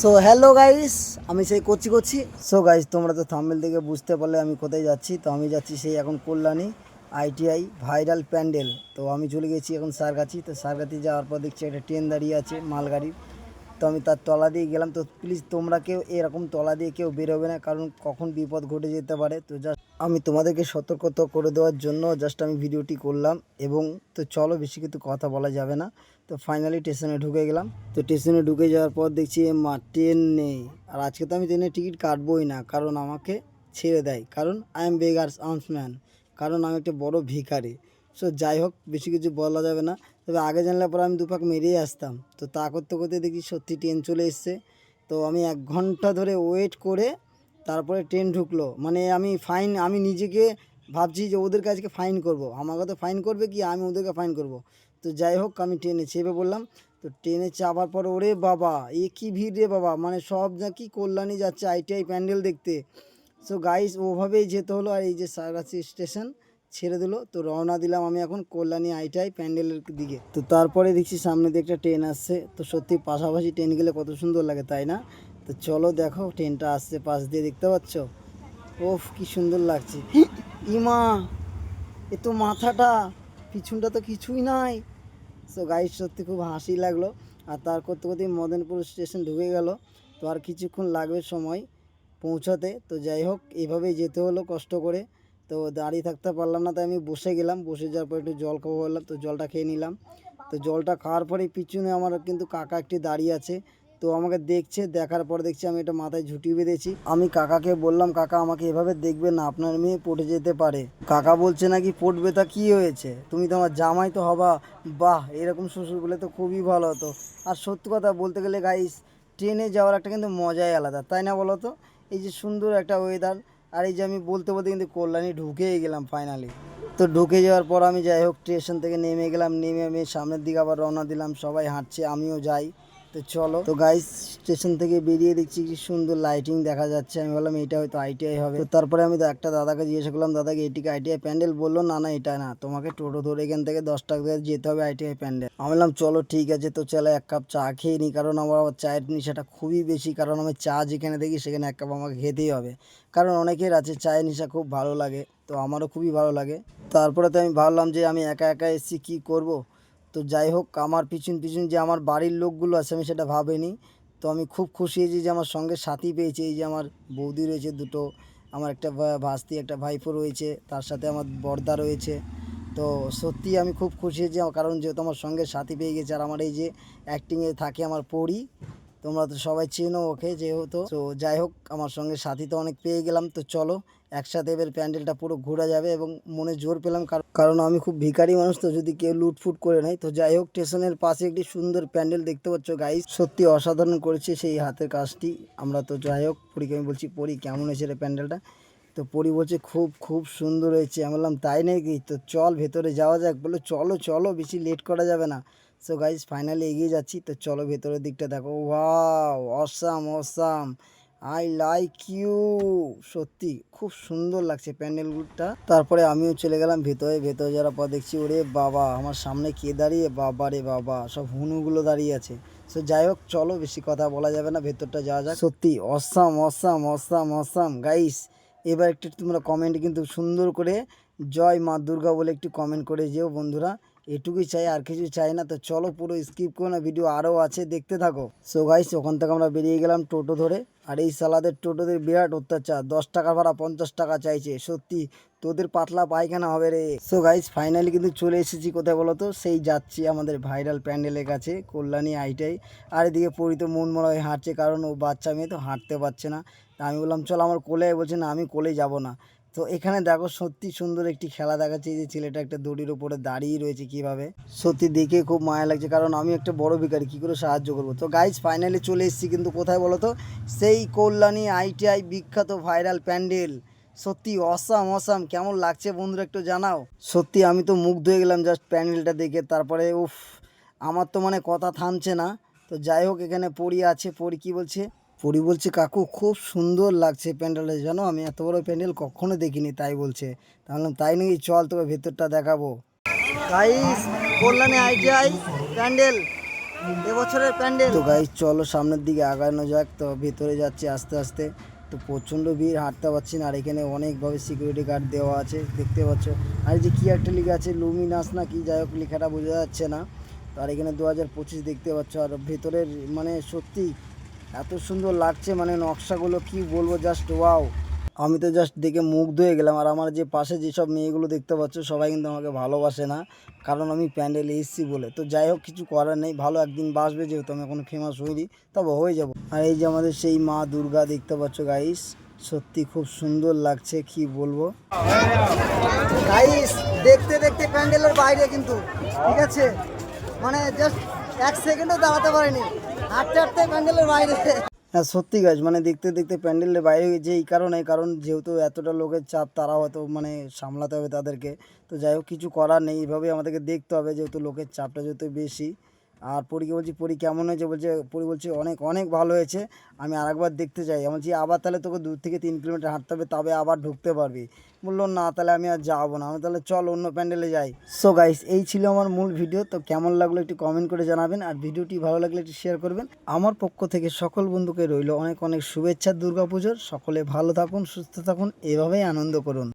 So hello guys আমি সেই করছি করছি সো গাইস তোমরা তো থাম্বেল থেকে বুঝতে পারলে আমি কোথায় যাচ্ছি। তো আমি যাচ্ছি সেই এখন কল্যাণী আইটিআই ভাইরাল প্যান্ডেল তো আমি চলে গেছি এখন সারগাছি। তো সারগাছি যাওয়ার পর দেখছি একটা ট্রেন দাঁড়িয়ে আছে মালগাড়ির তো আমি তার তলা দিয়ে গেলাম। তো প্লিজ তোমরা কেউ এরকম তলা দিয়ে কেউ বেরোবে না, কারণ কখন বিপদ ঘটে যেতে পারে। তো জাস্ট আমি তোমাদেরকে সতর্কতা করে দেওয়ার জন্য জাস্ট আমি ভিডিওটি করলাম এবং তো চলো বেশি কিছু কথা বলা যাবে না। তো ফাইনালি স্টেশনে ঢুকে গেলাম। তো স্টেশনে ঢুকে যাওয়ার পর দেখছি মা ট্রেন নেই। আর আজকে তো আমি ট্রেনের টিকিট কাটবোই না, কারণ আমাকে ছেড়ে দেয়। কারণ আই এম বেগার্স আর্মসম্যান কারণ আমি একটা বড় ভিখারি। সো যাই হোক, বেশি কিছু বলা যাবে না। তবে আগে জানলে পরে আমি দুপাক মেরেই আসতাম। তো তা করতে করতে দেখি সত্যি ট্রেন চলে এসছে। তো আমি এক ঘণ্টা ধরে ওয়েট করে তারপরে ট্রেন ঢুকলো। মানে আমি ফাইন আমি নিজেকে ভাবছি যে ওদের কাছকে ফাইন করব। আমাকে তো ফাইন করবে কি? আমি ওদেরকে ফাইন করব। তো যাই হোক, আমি ট্রেনে চেপে বললাম তো ট্রেনে চাপার পর, ওরে বাবা, এ কি ভিড় রে বাবা? মানে সব নাকি কল্যাণী যাচ্ছে আইটিআই প্যান্ডেল দেখতে। সো গাইস ওভাবেই যেতে হলো আর এই যে সারাগাছি স্টেশন ছেড়ে দিলো। তো রওনা দিলাম আমি এখন কল্যাণী আইটাই প্যান্ডেলের দিকে। তো তারপরে দেখছি সামনে দিয়ে একটা ট্রেন আসছে। তো সত্যি পাশাপাশি ট্রেন গেলে কত সুন্দর লাগে, তাই না? তো চলো দেখো, ট্রেনটা আসছে পাশ দিয়ে, দেখতে পাচ্ছ? ওফ, কি সুন্দর লাগছে। ইমা, এ তো মাথাটা, পিছনটা তো কিছুই নাই। সো গাইড সত্যি খুব হাসি লাগল। আর তার করতে করতে মদনপুর স্টেশন ঢুকে গেল। তো আর কিছুক্ষণ লাগবে সময় পৌঁছাতে। তো যাই হোক এইভাবেই যেতে হলো কষ্ট করে। তো দাঁড়িয়ে থাকতে পারলাম না, তাই আমি বসে গেলাম। বসে যাওয়ার পর একটু জল খাব বললাম, তো জলটা খেয়ে নিলাম। তো জলটা খাওয়ার পরে পিছনে আমার কিন্তু কাকা একটি দাঁড়িয়ে আছে। তো আমাকে দেখছে, দেখার পর দেখছি আমি এটা মাথায় ঝুঁটি বেঁধেছি। আমি কাকাকে বললাম, কাকা, আমাকে এভাবে দেখবে না, আপনার মেয়ে পড়ে যেতে পারে। কাকা বলছে, নাকি পড়বে? তা কী হয়েছে? তুমি তো আমার জামাই তো হবা। বাহ, এরকম শ্বশুর বলে তো খুবই ভালো হতো। আর সত্যি কথা বলতে গেলে গাইস ট্রেনে যাওয়ার একটা কিন্তু মজাই আলাদা, তাই না বলো তো? এই যে সুন্দর একটা ওয়েদার আর এই যে আমি বলতে বলতে কিন্তু কল্যাণী ঢুকেই গেলাম ফাইনালি তো ঢুকে যাওয়ার পর আমি যাই হোক স্টেশন থেকে নেমে গেলাম, নেমে আমি সামনের দিকে আবার রওনা দিলাম, সবাই হাঁটছে, আমিও যাই। তো চলো। তো গাইস স্টেশন থেকে বেরিয়ে দেখছি কি সুন্দর লাইটিং দেখা যাচ্ছে। আমি বললাম, এটা হয়তো আইটিআই হবে। তো তারপরে আমি একটা দাদাকে জিজ্ঞাসা করলাম দাদাকে এটিকে আইটিআই প্যান্ডেল? বলল, না না, এটা না। তোমাকে টোটো ধরে এখান থেকে দশ টাকা দিয়ে যেতে হবে আইটিআই প্যান্ডেল। আমি বললাম, চলো, ঠিক আছে। তো চলো, এক কাপ চা খেয়ে নিই কারণ আমার আবার চায়ের নেশাটা খুবই বেশি। কারণ আমি চা যেখানে দেখি, সেখানে এক কাপ আমাকে খেতেই হবে। কারণ অনেকের আছে, চায়ের নেশা খুব ভালো লাগে। তো আমারও খুবই ভালো লাগে। তারপরে তো আমি ভাবলাম যে, আমি একা একা এসেছি, কী করব? তো যাই হোক, আমার পিছন পিছন যে আমার বাড়ির লোকগুলো আছে, আমি সেটা ভাবিনি। তো আমি খুব খুশি হয়েছি যে আমার সঙ্গে সাথী পেয়েছি, এই যে আমার বৌদি রয়েছে দুটো, আমার একটা ভাস্তি, একটা ভাইপো রয়েছে, তার সাথে আমার বর্দা রয়েছে। তো সত্যি আমি খুব খুশি হয়েছি, কারণ যেহেতু আমার সঙ্গে সাথী পেয়ে গেছে, আর আমার এই যে অ্যাক্টিংয়ে থাকে আমার পড়ি তোমরা তো সবাই চেনো ওকে যেহেতু। তো যাই হোক, আমার সঙ্গে সাথী তো অনেক পেয়ে গেলাম, তো চলো একসাথে এবার প্যান্ডেলটা পুরো ঘোরা যাবে এবং মনে জোর পেলাম কার- কারণ আমি খুব ভিখারি মানুষ তো, যদি কেউ লুটফুট করে নেয়, তো যাই হোক, স্টেশনের পাশে একটি সুন্দর প্যান্ডেল দেখতে পাচ্ছ গাইস সত্যি অসাধারণ করেছে সেই হাতের কাজটি। আমরা তো যাই হোক, পরীকে আমি বলছি, পরি, কেমন হয়েছে রে প্যান্ডেলটা? তো পরি বলছে, খুব খুব সুন্দর হয়েছে। আমি বললাম, তাই নাকি? তো চল ভেতরে যাওয়া যাক। বলল, চলো চলো, বেশি লেট করা যাবে না। সো গাইজ ফাইনালি এগিয়ে যাচ্ছি। তো চলো ভেতরের দিকটা দেখো। Wow awesome awesome I like you. সত্যি, খুব সুন্দর লাগছে প্যান্ডেলটা তারপরে আমিও চলে গেলাম ভেতরে। ভেতরে যারা পর দেখছি, ওরে বাবা, আমার সামনে কে দাঁড়িয়ে, বাবা রে বাবা, সব হুনুগুলো দাঁড়িয়ে আছে। সো যাই হোক, চলো বেশি কথা বলা যাবে না, ভেতরটা যাওয়া যাক। সত্যি awesome awesome awesome awesome guys এবার একটু তোমরা কমেন্ট কিন্তু সুন্দর করে জয় মা দুর্গা বলে একটু কমেন্ট করে যেও বন্ধুরা। এটুকুই চাই, আর কিছু চাই না। তো চলো পুরো স্কিপ করো না ভিডিও আরও আছে, দেখতে থাকো। সো গাইস ওখান থেকে আমরা বেরিয়ে গেলাম টোটো ধরে। আর এই সালাদের টোটোদের বিরাট অত্যাচার, দশ টাকা ভাড়া পঞ্চাশ টাকা চাইছে। সত্যি, তোদের পাতলা পায়খানা হবে রে। সো গাইস ফাইনালি কিন্তু চলে এসেছি, কোথায় বলো তো? সেই যাচ্ছি আমাদের ভাইরাল প্যান্ডেলের কাছে, কল্যাণী আইটাই আর এদিকে পরিত মন মরা হয়ে হাঁটছে, কারণ ও বাচ্চা মেয়ে, তো হাঁটতে পারছে না। আমি বললাম, চল আমার কোলে, বলছে, না, আমি কোলে যাব না। তো এখানে দেখো সত্যি সুন্দর একটি খেলা দেখাচ্ছে। যে ছেলেটা একটা দড়ির উপরে দাঁড়িয়ে রয়েছে কীভাবে? সত্যি দেখে খুব মায়া লাগছে, কারণ আমি একটা বড় ভিখারি, কী করে সাহায্য করব? তো গাইজ ফাইনালি চলে এসেছি কিন্তু কোথায় বলো তো সেই কল্যাণী আইটিআই বিখ্যাত ভাইরাল প্যান্ডেল সত্যি অসাম অসাম কেমন লাগছে বন্ধুরা একটু জানাও। সত্যি আমি তো মুগ্ধ হয়ে গেলাম জাস্ট প্যান্ডেলটা দেখে, তারপরে উফ, আমার তো মানে কথা থামছে না। তো যাই হোক, এখানে পড়ি আছে, পড়ি কি বলছে? পড়ি বলছে, কাকু, খুব সুন্দর লাগছে প্যান্ডেলটা জানো, আমি এত বড় প্যান্ডেল কখনো দেখিনি। তাই বলছে। তাহলে তাই নাকি? চল তোকে ভেতরটা দেখাবো। গাইস কল্যাণী আইটিআই প্যান্ডেল, এবছরের প্যান্ডেল। তো গাইস চলো সামনের দিকে আগানো যাক। তো ভেতরে যাচ্ছি আস্তে আস্তে। তো প্রচণ্ড ভিড়, হাঁটতে পারছি না। আর এখানে অনেকভাবে সিকিউরিটি গার্ড দেওয়া আছে, দেখতে পাচ্ছ। আর যে কী একটা লেখা আছে লুমিনাস না কি, যাই হোক, লেখাটা বোঝা যাচ্ছে না। তো আর এখানে দু হাজার পঁচিশ দেখতে পাচ্ছ। আর ভেতরের মানে সত্যি এত সুন্দর লাগছে মানে নকশাগুলো, কি বলব জাস্ট ওয়াও আমি তো জাস্ট দেখে মুগ্ধ হয়ে গেলাম। আর আমার যে পাশে যেসব মেয়েগুলো দেখতে পাচ্ছ, সবাই কিন্তু আমাকে ভালোবাসে না। কারণ আমি প্যান্ডেলে এসেছি বলে। তো যাই হোক, কিছু করার নেই। ভালো একদিন বাসবে, যেহেতু আমি এখনও ফেমাস হইনি, তবে হয়ে যাব। আর এই যে আমাদের সেই মা দুর্গা দেখতে পাচ্ছ গাইস সত্যি খুব সুন্দর লাগছে, কি বলব। গাইস দেখতে দেখতে প্যান্ডেলের বাইরে কিন্তু, ঠিক আছে? মানে জাস্ট এক সেকেন্ডও দাঁড়াতে পারিনি। হ্যাঁ সত্যি গাছ মানে দেখতে দেখতে প্যান্ডেলের বাইরে যে এই কারণে, কারণ যেহেতু এতটা লোকের চাপ তারা হয়তো মানে সামলাতে হবে তাদেরকে। তো যাই হোক, কিছু করার নেই এইভাবে আমাদেরকে দেখতে হবে যেহেতু লোকের চাপটা যেহেতু বেশি। আর পরীকে বলছি, পরী কেমন হয়েছে? বলছে, পরী বলছে, অনেক অনেক ভালো হয়েছে। আমি আরেকবার দেখতে চাই আমি বলছি, আবার তাহলে তোকে দু থেকে তিন কিলোমিটার হাঁটতে হবে, তবে আবার ঢুকতে পারবি। বলল, না, তাহলে আমি আর যাব না। আমি তাহলে চল অন্য প্যান্ডেলে যাই। সো গাইস এই ছিল আমার মূল ভিডিও তো কেমন লাগল একটু কমেন্ট করে জানাবেন। আর ভিডিওটি ভালো লাগলে একটু শেয়ার করবেন। আমার পক্ষ থেকে সকল বন্ধুকে রইল অনেক অনেক শুভেচ্ছা, দুর্গাপুজোর। সকলে ভালো থাকুন, সুস্থ থাকুন, এভাবেই আনন্দ করুন।